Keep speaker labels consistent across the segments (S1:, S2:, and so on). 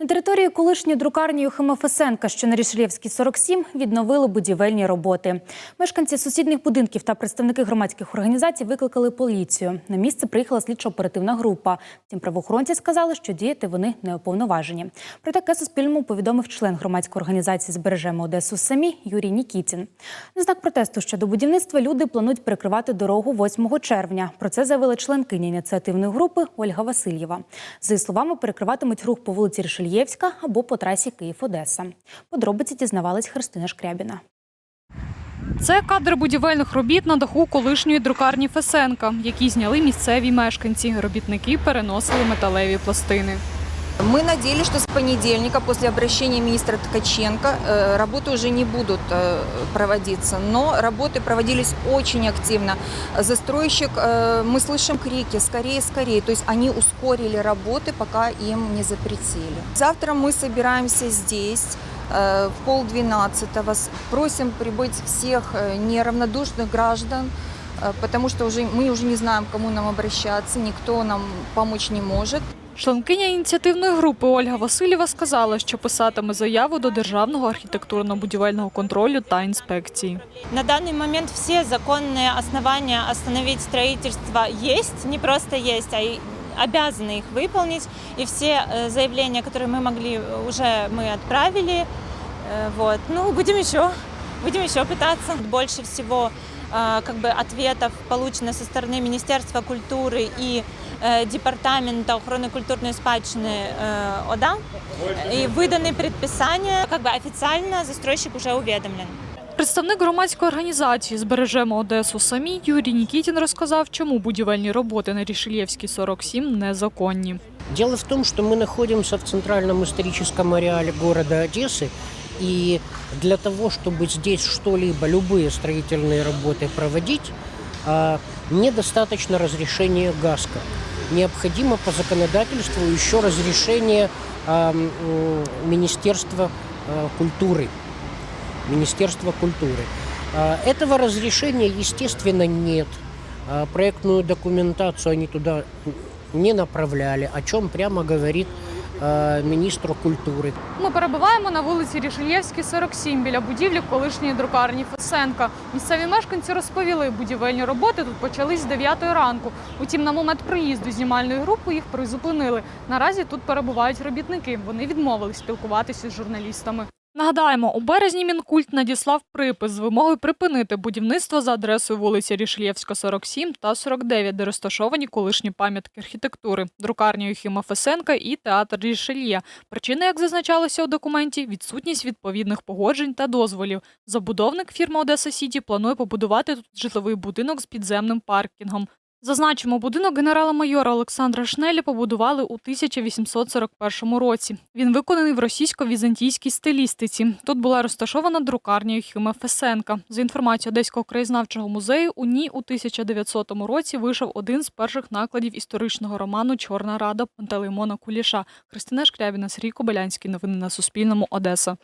S1: На території колишньої друкарні Юхима Фесенка, що на Рішелєвській 47, відновили будівельні роботи. Мешканці сусідніх будинків та представники громадських організацій викликали поліцію. На місце приїхала слідчо-оперативна група. Втім, правоохоронці сказали, що діяти вони не уповноважені. Про таке Суспільному повідомив член громадської організації Збережемо Одесу самі Юрій Нікітін. На знак протесту щодо будівництва люди планують перекривати дорогу 8 червня. Про це заявила членкиня ініціативної групи Ольга Васильєва. За її словами, перекриватимуть рух по вулиці Рішельєвська або по трасі Київ-Одеса. Подробиці дізнавалась Христина Шкрябіна.
S2: Це кадри будівельних робіт на даху колишньої друкарні Фесенка, які зняли місцеві мешканці. Робітники переносили металеві пластини.
S3: Мы надеялись, что с понедельника, после обращения министра Ткаченко, э, работы уже не будут э, проводиться. Но работы проводились очень активно. Застройщик, э, мы слышим крики «скорее, скорее». То есть они ускорили работы, пока им не запретили. Завтра мы собираемся здесь в полдвенадцатого. Просим прибыть всех неравнодушных граждан, потому что уже, мы уже не знаем, к кому нам обращаться, никто нам помочь не может.
S2: Членкиня ініціативної групи Ольга Васильєва сказала, що писатиме заяву до Державного архітектурно-будівельного контролю та інспекції.
S4: На данный момент все законные основания остановить строительство есть, не просто есть, а и обязаны их выполнить. И все э, заявления, которые мы могли, э, уже мы отправили. Э, Вот. Ну, будем еще, будем еще пытаться. Больше всего э, как бы ответов получено со стороны Министерства культуры и э, Департамента охраны культурной спадщины э, ОДА. И выданы предписания, как бы официально застройщик уже уведомлен.
S2: Представник громадської організації Збережемо Одесу самі Юрій Нікітін розказав, чому будівельні роботи на Рішельєвській 47 незаконні.
S5: Дело в том, что мы находимся в центральном историческом ареале города Одессы, и для того, чтобы здесь что-либо, любые строительные работы проводить, а, недостаточно разрешения ГАСКО. Необходимо по законодательству еще разрешение а, Министерства а, культуры. Министерства культуры. Этого разрешения, естественно, нет. Проектную документацию они туда не направляли, о чем прямо говорит а, культури.
S2: Ми перебуваємо на вулиці Рішельєвській, 47, біля будівлі колишньої друкарні Фесенка. Місцеві мешканці розповіли, будівельні роботи тут почались з 9 ранку. Утім, на момент приїзду знімальної групи їх призупинили. Наразі тут перебувають робітники. Вони відмовились спілкуватися з журналістами. Нагадаємо, у березні Мінкульт надіслав припис з вимогою припинити будівництво за адресою вулиці Рішельєвська, 47 та 49, де розташовані колишні пам'ятки архітектури, друкарня Юхіма Фесенка і театр Рішельє. Причина, як зазначалося у документі, відсутність відповідних погоджень та дозволів. Забудовник фірма Одеса Сіті планує побудувати тут житловий будинок з підземним паркінгом. Зазначимо, будинок генерала-майора Олександра Шнеля побудували у 1841 році. Він виконаний в російсько-візантійській стилістиці. Тут була розташована друкарня Юхима Фесенка. За інформацією Одеського краєзнавчого музею, у ній у 1900 році вийшов один з перших накладів історичного роману Чорна рада Пантелеймона Куліша. Христина Шкрябіна, Сергій Кобилянський. Новини на Суспільному. Одеса.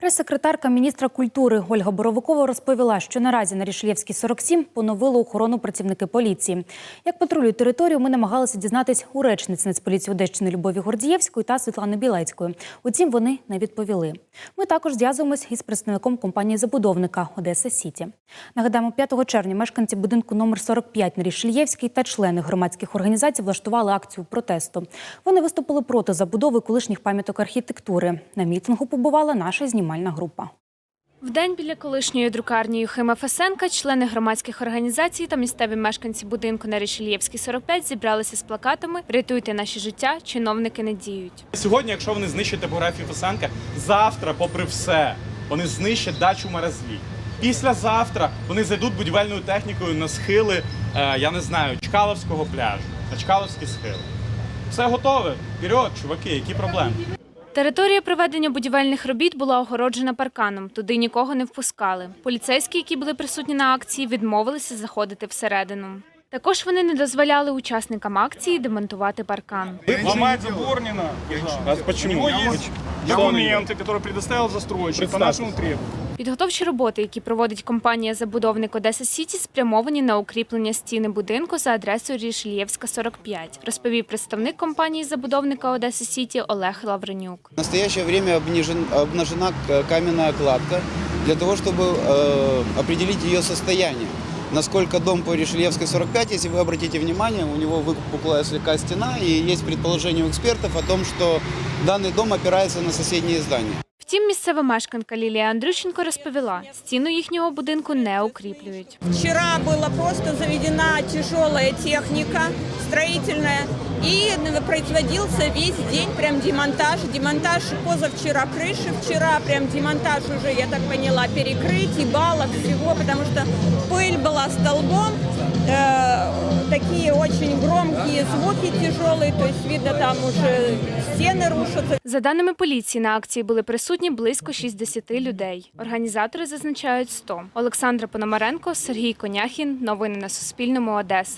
S1: Прес-секретарка міністра культури Ольга Боровикова розповіла, що наразі на Рішельєвській 47 поновили охорону працівники поліції. Як патрулюють територію, ми намагалися дізнатись у речниць Нацполіції Одещини Любові Гордієвської та Світлани Білецької. Утім, вони не відповіли. Ми також зв'язуємось із представником компанії забудовника Одеса Сіті. Нагадаємо, 5 червня мешканці будинку номер 45 на Рішельєвській та члени громадських організацій влаштували акцію протесту. Вони виступили проти забудови колишніх пам'яток архітектури. На мітингу побувала наша знімальна група.
S6: Вдень біля колишньої друкарні Юхима Фесенка члени громадських організацій та місцеві мешканці будинку на Рішельєвській 45 зібралися з плакатами Рятуйте наші життя, чиновники не діють.
S7: Сьогодні, якщо вони знищать топографію Фесенка, завтра, попри все, вони знищать дачу Маразлі. Післязавтра вони зайдуть будівельною технікою на схили, е, я не знаю, Чкаловського пляжу, на Чкаловські схили. Все готове. Вперед, чуваки, які проблеми?
S6: Територія проведення будівельних робіт була огороджена парканом. Туди нікого не впускали. Поліцейські, які були присутні на акції, відмовилися заходити всередину. Також вони не дозволяли учасникам акції демонтувати паркан.
S8: Ломать забор не надо.
S7: А
S8: У
S7: почему?
S8: него есть документы, которые предоставил застройщик по нашему требованию.
S6: Підготовчі роботи, які проводить компанія-забудовник Одеса Сіті, спрямовані на укріплення стіни будинку за адресою Рішельєвська, 45, розповів представник компанії-забудовника Одеса Сіті Олег Лавренюк.
S5: В настоящее время обнажен- обнажена к- каменная кладка для того, чтобы э, определить ее состояние. Насколько дом по Решельевской 45, если вы обратите внимание, у него выпуклая слегка стена, и есть предположение у экспертов о том, что данный дом опирается на соседние здания.
S6: Втім, місцева мешканка Лілія Андрющенко розповіла, стіну їхнього будинку не укріплюють.
S9: Вчера была просто заведена тяжелая техника строительная и производился весь день прям демонтаж. Демонтаж позавчера крыши, вчера прям демонтаж уже, я так поняла, перекрытий, балок, всего, потому что пыль была столбом, э, такие очень громкие звуки тяжелые, то есть видно там уже стены рушатся,
S6: За даними поліції, на акції були присутні близько 60 людей. Організатори зазначають 100. Олександра Пономаренко, Сергій Коняхін. Новини на Суспільному. Одеса.